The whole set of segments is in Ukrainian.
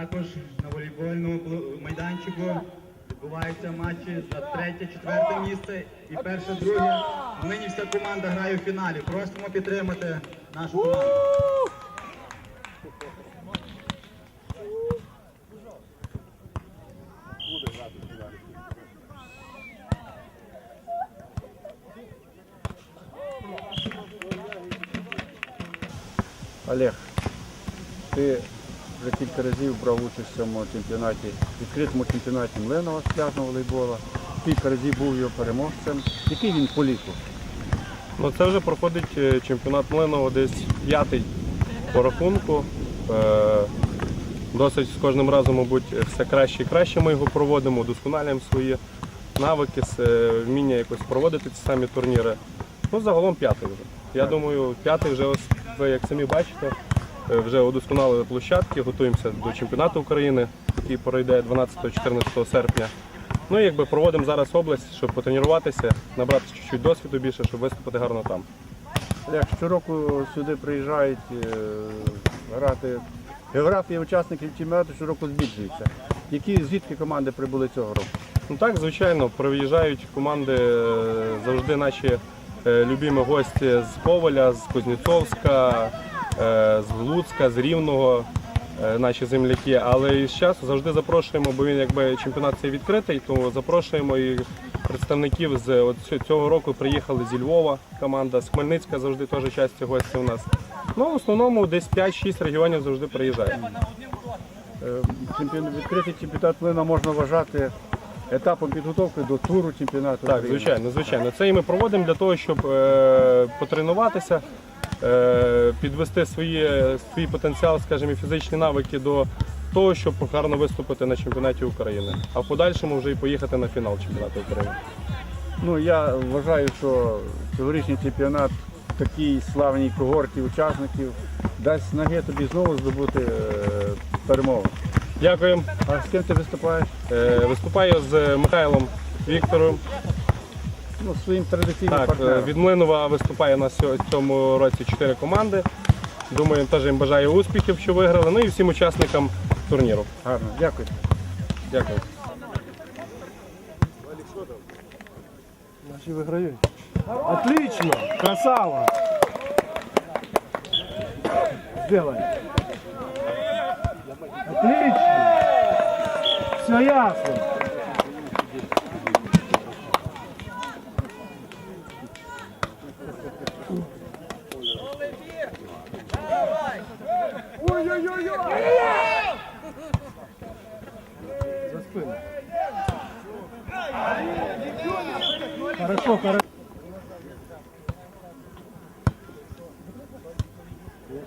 Також на волейбольному майданчику відбуваються матчі за третє, четверте місце і перше, друге. Нині вся команда грає в фіналі. Просимо підтримати нашу команду. Олег, ти вже кілька разів брав участь в цьому чемпіонаті, відкритому чемпіонаті мленого з пляжного волейбола. Кілька разів був його переможцем. Який він по ліку? Ну, це вже проходить е, чемпіонат Млиново, десь п'ятий по рахунку. Е, Досить з кожним разом, мабуть, все краще і краще ми його проводимо, удосконалюємо свої навики, е, вміння якось проводити ці самі турніри. Ну, загалом п'ятий вже. Я думаю, п'ятий вже, ось ви як самі бачите, вже удосконалили площадки, готуємося до чемпіонату України, який пройде 12-14 серпня. Ну і якби проводимо зараз область, щоб потренуватися, набрати чуть-чуть досвіду більше, щоб виступити гарно там. Олег, щороку сюди приїжджають е, грати. Географія учасників чемпіонату щороку збільшується. Які звідки команди прибули цього року? Ну так, звичайно, приїжджають команди е, завжди наші е, любимі гості з Коваля, з Кузнєцовська, е, з Луцька, з Рівного, е, наші земляки. Але і з часу завжди запрошуємо, бо він якби чемпіонат цей відкритий, то запрошуємо і представників з от цього року приїхали зі Львова, команда з Хмельницька завжди теж часті гості у нас. Ну, в основному десь 5-6 регіонів завжди приїжджають. Е, Відкритий чемпіонат млина можна вважати етапом підготовки до туру чемпіонату. Так, звичайно, звичайно. Це і ми проводимо для того, щоб е, потренуватися, е, підвести свої, свій потенціал, скажімо, і фізичні навики до того, щоб гарно виступити на чемпіонаті України, а в подальшому вже і поїхати на фінал чемпіонату України. Ну я вважаю, що цьогорічний чемпіонат такій славній когорті учасників дасть наги тобі знову здобути е, перемогу. Дякую. А з ким ти виступаєш? Е, виступаю з Михайлом Віктором. Ну, своїм традиційним Так, е, партнером. від Млинова виступає у нас в цьому році чотири команди. Думаю, теж їм бажаю успіхів, що виграли. Ну і всім учасникам турніру. Гарно, дякую. Дякую. Наши выиграют. Отлично! Красава! Сделай. Отлично! Все ясно.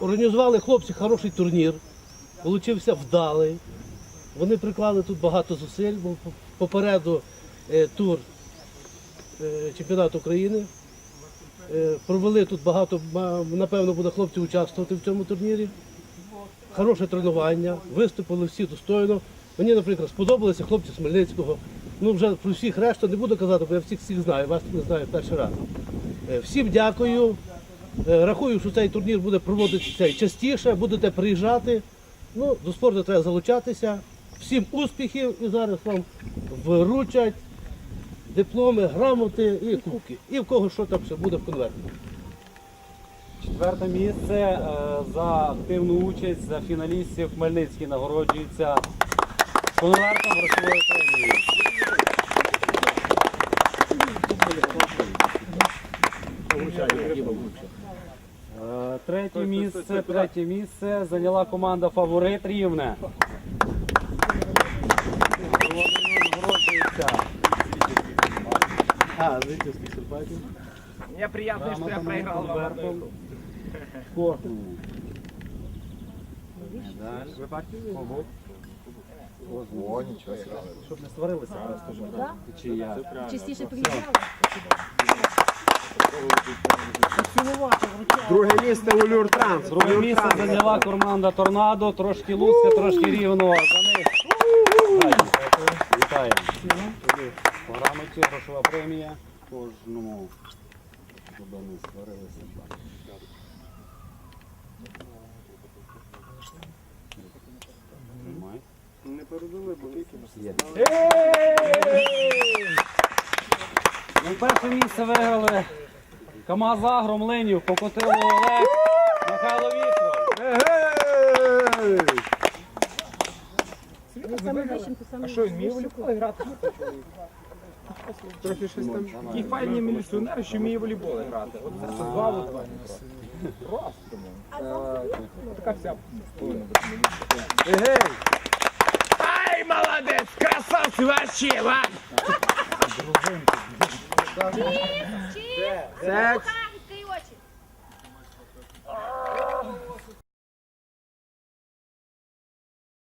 Організували хлопці хороший турнір, получився вдалий. Вони приклали тут багато зусиль, бо попереду е, тур е, чемпіонату України. Е, Провели тут багато, напевно, буде хлопців участвувати в цьому турнірі. Хороше тренування, виступили всі достойно. Мені, наприклад, сподобалися хлопці з Хмельницького. Ну, вже про всіх решту не буду казати, бо я всіх всіх знаю, вас не знаю перший раз. Е, Всім дякую. Е, Рахую, що цей турнір буде проводитися частіше, будете приїжджати. Ну, до спорту треба залучатися. Всім успіхів і зараз вам вручать дипломи, грамоти і кубки. І в кого що там ще буде в конверті. Четверте місце е, за активну участь за фіналістів Хмельницький нагороджується конвертом грошової премії. Е, Третє місце, третє місце зайняла команда Фаворит Рівне. А, зрительських симпатій. конвертом. Кожному. Щоб не сварилися просто. Чи я? Частіше приїжджали. Друге місце у Люртранс. Друге місце зайняла команда Торнадо, трошки Луцька, трошки рівно. За них. Вітаємо. По грамоті грошова премія кожному. Щоб не сварилися. Тримай. Є. Ну, перше місце виграли КамАЗ Агро Млинів, Покотило Олег, Михайло Вітров. А що, він вміє волейбол грати? Трохи щось там. Такі файні міліціонери, що вміє волейбол грати. От це два в два. Просто. Така вся повинна бути міліція. Ай, молодець! Красавці Cheese! Cheese! Sex!